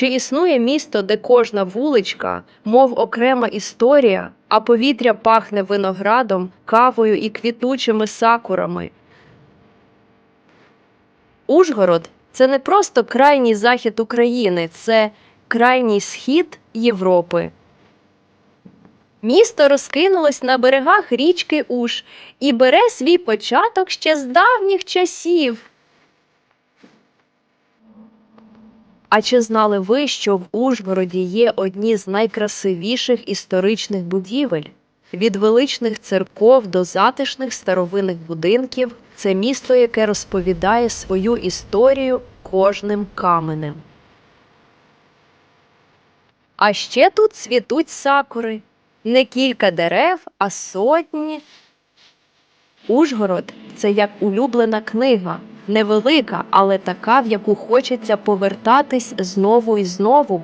Чи існує місто, де кожна вуличка, мов окрема історія, а повітря пахне виноградом, кавою і квітучими сакурами? Ужгород це не просто крайній захід України, це крайній схід Європи. Місто розкинулось на берегах річки Уж і бере свій початок ще з давніх часів. А чи знали ви, що в Ужгороді є одні з найкрасивіших історичних будівель? Від величних церков до затишних старовинних будинків це місто, яке розповідає свою історію кожним каменем. А ще тут цвітуть сакури. Не кілька дерев, а сотні. Ужгород це як улюблена книга, невелика, але така, в яку хочеться повертатись знову і знову.